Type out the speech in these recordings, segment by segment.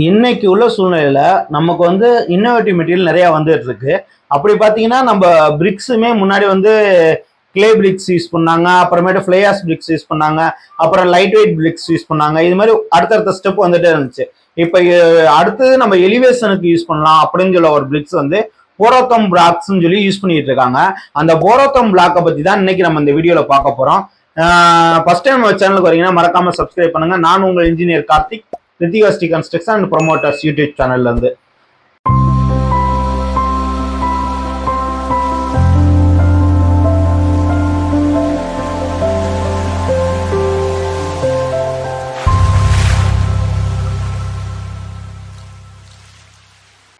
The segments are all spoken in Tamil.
இன்னைக்கு உள்ள சூழ்நிலையில நமக்கு வந்து இன்னோவேட்டிவ் மெட்டீரியல் நிறைய வந்துட்டு இருக்கு. அப்படி பார்த்தீங்கன்னா நம்ம பிரிக்ஸுமே முன்னாடி வந்து கிளே பிரிக்ஸ் யூஸ் பண்ணாங்க அப்புறமேட்டு ஃப்ளேயாஸ் பிரிக்ஸ் யூஸ் பண்ணாங்க அப்புறம் லைட் வெயிட் பிரிக்ஸ் யூஸ் பண்ணாங்க. இது மாதிரி அடுத்தடுத்த ஸ்டெப் வந்துட்டே இருந்துச்சு. இப்போ அடுத்தது நம்ம எலிவேஷனுக்கு யூஸ் பண்ணலாம் அப்படின்னு சொல்ல ஒரு பிரிக்ஸ் வந்து போரோத்தம் பிளாக்ஸ்னு சொல்லி யூஸ் பண்ணிட்டு இருக்காங்க. அந்த போரோத்தம் பிளாக்கை பற்றி தான் இன்னைக்கு நம்ம இந்த வீடியோவில் பார்க்க போகிறோம் ஃபர்ஸ்ட் டைம் சேனலுக்கு வரீங்கன்னா மறக்காம சப்ஸ்கிரைப் பண்ணுங்க. நான் உங்கள் இன்ஜினியர் கார்த்திக். ரித்திகாஸ்டி கன்ஸ்ட்ரக்ஷன் அண்ட் ப்ரொமோட்டர்ஸ் யூடியூப் சேனல்ல இருந்து.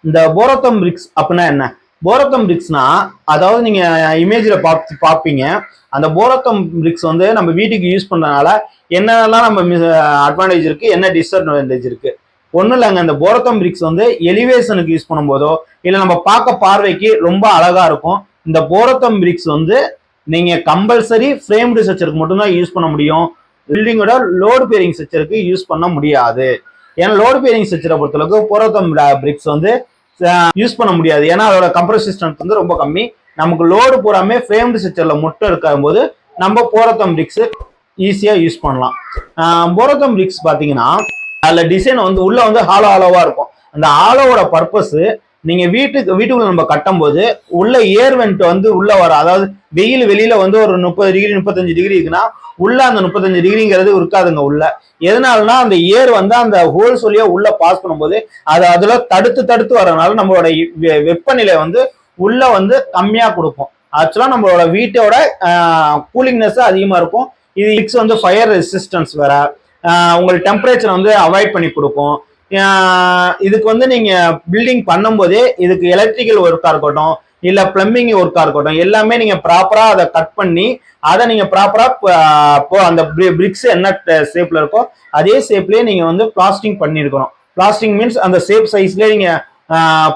இந்த போரோத்தம் பிரிக்ஸ் அப்படின்னா என்ன? போரோத்தம் பிரிக்ஸ்னா அதாவது நீங்க இமேஜ்ல பார்த்து பார்ப்பீங்க அந்த போரத்தம் பிரிக்ஸ் வந்து நம்ம வீட்டுக்கு யூஸ் பண்றதுனால என்னென்னலாம் நம்ம அட்வான்டேஜ் இருக்கு என்ன டிஸ்அட்வான்டேஜ் இருக்கு. ஒன்றும் இல்லைங்க அந்த போரத்தம் பிரிக்ஸ் வந்து எலிவேஷனுக்கு யூஸ் பண்ணும்போதோ இல்லை நம்ம பார்க்க பார்வைக்கு ரொம்ப அழகா இருக்கும். இந்த போரத்தம் பிரிக்ஸ் வந்து நீங்க கம்பல்சரி ஃப்ரேம் ஸ்ட்ரக்சருக்கு மட்டும்தான் யூஸ் பண்ண முடியும். பில்டிங்கோட லோடு பேரிங் ஸ்ட்ரக்சருக்கு யூஸ் பண்ண முடியாது. ஏன்னா லோடு பேரிங் ஸ்ட்ரக்சரை பொறுத்தளவுக்கு போரத்தம் பிரிக்ஸ் வந்து யூஸ் பண்ண முடியாது. ஏன்னா அதோட கம்ப்ரஸிவ் ஸ்ட்ரென்த் வந்து ரொம்ப கம்மி. நமக்கு லோடு பூராமே ஃப்ரேம்டு ஸ்ட்ரக்சர்ல மட்டும் இருக்கும் போது நம்ம போரத்தம் பிரிக்ஸ் ஈஸியா யூஸ் பண்ணலாம். போரத்தம் பிரிக்ஸ் பாத்தீங்கன்னா அதுல டிசைன் வந்து உள்ள வந்து ஹாலோ ஹாலோவா இருக்கும். அந்த ஹாலோவோட பர்பஸ் நீங்க வீட்டுக்கு வீட்டுக்குள்ள நம்ம கட்டும்போது உள்ள ஏர் வெண்ட் வந்து உள்ள வர அதாவது வெயில் வெளியில வந்து ஒரு முப்பது டிகிரி முப்பத்தஞ்சு டிகிரி இருக்குன்னா உள்ள அந்த முப்பத்தஞ்சு டிகிரிங்கிறது இருக்காதுங்க உள்ள. எதனாலனா அந்த ஏர் வந்து அந்த ஹோல்ஸ் வழியா உள்ள பாஸ் பண்ணும்போது அது அதுல தடுத்து தடுத்து வரனால நம்மளோட வெ- வெப்பநிலை வந்து உள்ள வந்து கம்மியா கொடுக்கும். ஆக்சுவலா நம்மளோட வீட்டோட கூலிங்னஸ் அதிகமா இருக்கும். இது இக்ஸ் வந்து ஃபயர் ரெசிஸ்டன்ஸ் வேற. உங்களுக்கு டெம்பரேச்சர் வந்து அவாய்ட் பண்ணி கொடுக்கும். இதுக்கு வந்து நீங்க பில்டிங் பண்ணும்போதே இதுக்கு எலக்ட்ரிக்கல் ஒர்க்கா இருக்கட்டும் இல்ல பிளம்பிங் ஒர்க்கா இருக்கட்டும் எல்லாமே நீங்க ப்ராப்பரா அதை கட் பண்ணி அதை நீங்க ப்ராப்பரா இப்போ அந்த பிரிக்ஸ் என்ன ஷேப்ல இருக்கோ அதே ஷேப்லயே நீங்க வந்து பிளாஸ்டிங் பண்ணிருக்கணும் பிளாஸ்டிங் மீன்ஸ் அந்த ஷேப் சைஸ்லயே நீங்க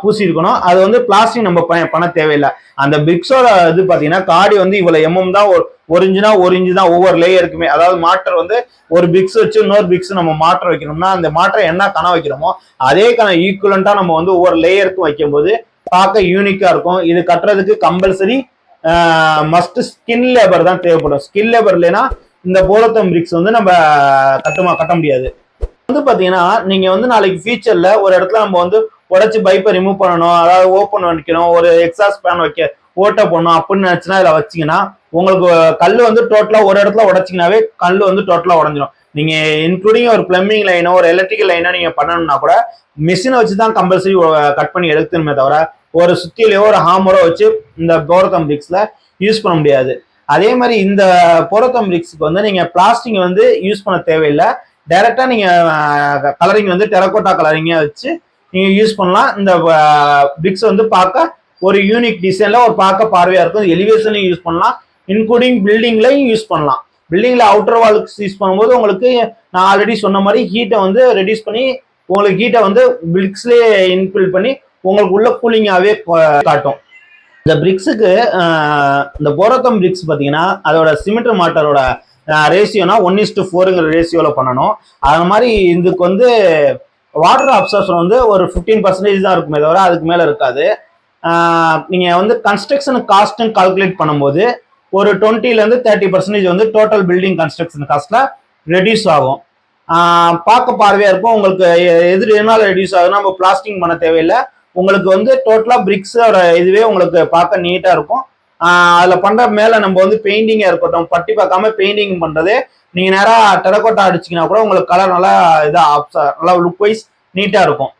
பூசியிருக்கணும். அது வந்து பிளாஸ்டிக் நம்ம ப- பண்ண தேவையில்லை. அந்த பிரிக்ஸோட இது பார்த்தீங்கன்னா காடி வந்து இவ்வளோ எம்எம் தான் ஒரு ஒரு இன்ச்சுனா ஒரு இன்ச்சு தான் ஒவ்வொரு லேயருக்குமே அதாவது மாட்டர் வந்து ஒரு பிக்ஸ் வச்சு இன்னொரு பிக்ஸ் நம்ம மாற்ற வைக்கணும்னா அந்த மாற்ற என்ன கணம் வைக்கிறோமோ அதே கணம் ஈக்குவலண்ட்டாக நம்ம வந்து ஒவ்வொரு லேயருக்கும் வைக்கும்போது பார்க்க யூனிக்காக இருக்கும். இது கட்டுறதுக்கு கம்பல்சரி மஸ்ட் ஸ்கின் லேபர் தான் தேவைப்படும். ஸ்கின் லேபர் இல்லைன்னா இந்த போலத்தம் பிரிக்ஸ் வந்து நம்ம கட்டுமா கட்ட முடியாது. வந்து பார்த்தீங்கன்னா நீங்கள் வந்து நாளைக்கு ஃபியூச்சரில் ஒரு இடத்துல நம்ம வந்து உடச்சி பைப்பை ரிமூவ் பண்ணணும் அதாவது ஓப்பன் வைக்கணும் ஒரு எக்ஸாஸ்ட் பேன் வைக்க ஓட்ட போடணும் அப்படின்னு நினைச்சுன்னா இதில் வச்சிங்கன்னா உங்களுக்கு கல் வந்து டோட்டலாக ஒரு இடத்துல உடச்சிங்கனாவே கல் வந்து டோட்டலாக உடஞ்சிடும் நீங்கள் இன்க்ளூடிங் ஒரு பிளம்பிங் லைனோ ஒரு எலக்ட்ரிக்கல் லைனோ நீங்கள் பண்ணணும்னா கூட மிஷினை வச்சு தான் கம்பல்சரி கட் பண்ணி எடுத்துருமே தவிர ஒரு சுத்திலையோ ஒரு ஹாமரோ வச்சு இந்த போரத்தம் பிரிக்ஸில் யூஸ் பண்ண முடியாது. அதே மாதிரி இந்த போரத்தம் பிரிக்ஸுக்கு வந்து நீங்கள் பிளாஸ்டிக் வந்து யூஸ் பண்ண தேவையில்லை. டைரெக்டாக நீங்கள் கலரிங் வந்து டெரக்கோட்டா கலரிங்காக வச்சு நீங்க யூஸ் பண்ணலாம். இந்த பிரிக்ஸ் வந்து பார்க்க ஒரு யூனிக் டிசைன்ல ஒரு பார்க்க பார்வையா இருக்கும். எலிவேஷன்லையும் யூஸ் பண்ணலாம். இன்க்ளூடிங் பில்டிங்லையும் யூஸ் பண்ணலாம். பில்டிங்ல அவுட்டர் வால்ஸ் யூஸ் பண்ணும்போது உங்களுக்கு நான் ஆல்ரெடி சொன்ன மாதிரி ஹீட்டை வந்து ரெடியூஸ் பண்ணி உங்களுக்கு ஹீட்டை வந்து பிரிக்ஸ்லேயே இன்பில் பண்ணி உங்களுக்கு உள்ள கூலிங்காகவே காட்டும். இந்த பிரிக்ஸுக்கு இந்த போரத்தம் பிரிக்ஸ் பார்த்தீங்கன்னா அதோட சிமெண்ட் மாட்டரோட ரேஷியோனா ஒன் இஸ் டு ஃபோருங்கிற ரேஷியோவில் பண்ணணும். அது மாதிரி இதுக்கு வந்து வாட்டர் அப்சர்ஷன் வந்து ஒரு ஃபிஃப்டீன் பர்சன்டேஜ் தான் இருக்குமே தவிர அதுக்கு மேலே இருக்காது. நீங்கள் வந்து கன்ஸ்ட்ரக்ஷன் காஸ்ட்டும் கால்குலேட் பண்ணும்போது ஒரு டுவெண்ட்டிலேருந்து தேர்ட்டி பர்சன்டேஜ் வந்து டோட்டல் பில்டிங் கன்ஸ்ட்ரக்ஷன் காஸ்ட்டில் ரெடியூஸ் ஆகும். பார்க்க பார்வையாக இருக்கும். உங்களுக்கு எ- எது எதனால ரெடியூஸ் ஆகுதுன்னா நம்ம பிளாஸ்டிங் பண்ண தேவையில்லை. உங்களுக்கு வந்து டோட்டலாக பிரிக்ஸோட இதுவே உங்களுக்கு பார்க்க நீட்டாக இருக்கும். அதில் பண்ணுற மேலே நம்ம வந்து பெயிண்டிங்காக இருக்கட்டும் பட்டி பார்க்காம பெயிண்டிங் பண்ணுறதே நீங்க நேரா டெரக்கோட்டா அடிச்சீங்கன்னா கூட உங்களுக்கு கலர் நல்லா இதா abs- நல்லா லுக் வைஸ் நீட்டா இருக்கும்.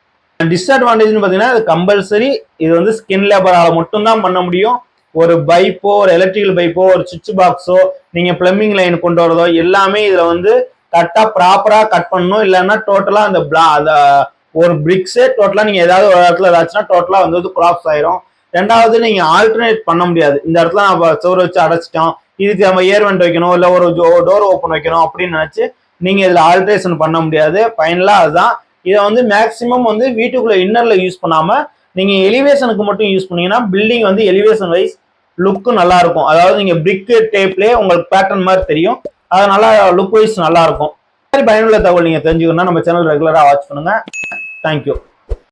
டிஸ்அட்வான்டேஜ்னு பாத்தீங்கன்னா இது கம்பல்சரி இது வந்து ஸ்கின் லேபரால மட்டும்தான் பண்ண முடியும். ஒரு பைப்போ ஒரு எலக்ட்ரிக்கல் பைப்போ ஒரு சுவிட்ச் பாக்ஸோ நீங்க பிளம்பிங் லைன் கொண்டு வரதோ எல்லாமே இதுல வந்து கரெக்டா ப்ராப்பரா கட் பண்ணணும். இல்லைன்னா டோட்டலா அந்த bla- அந்த ஒரு பிரிக்ஸே டோட்டலா நீங்க ஏதாவது ஒரு இடத்துல ஏதாச்சுன்னா டோட்டலா வந்து கிராப்ஸ் ஆயிரும். ரெண்டாவது நீங்க ஆல்டர்னேட் பண்ண முடியாது. இந்த இடத்துல நம்ம சோறு வச்சு அடைச்சிட்டோம். இதுக்கு நம்ம ஏர் வெண்ட் வைக்கணும் இல்லை ஒரு டோர் ஓப்பன் வைக்கணும் அப்படின்னு நினச்சி நீங்கள் இதில் ஆல்ட்ரேஷன் பண்ண முடியாது. ஃபைனலாக அதுதான். இதை வந்து மேக்சிமம் வந்து வீட்டுக்குள்ளே இன்னரில் யூஸ் பண்ணாமல் நீங்கள் எலிவேஷனுக்கு மட்டும் யூஸ் பண்ணீங்கன்னா பில்டிங் வந்து எலிவேஷன் வைஸ் லுக்கு நல்லா இருக்கும். அதாவது நீங்கள் பிரிக்கு டேப்லேயே உங்களுக்கு பேட்டர்ன் மாதிரி தெரியும். அது நல்லா லுக் வைஸ் நல்லா இருக்கும். மாதிரி பயனுள்ள தகவல் நீங்கள் தெரிஞ்சுக்கணும்னா நம்ம சேனல் ரெகுலராக வாட்ச் பண்ணுங்கள் தேங்க்யூ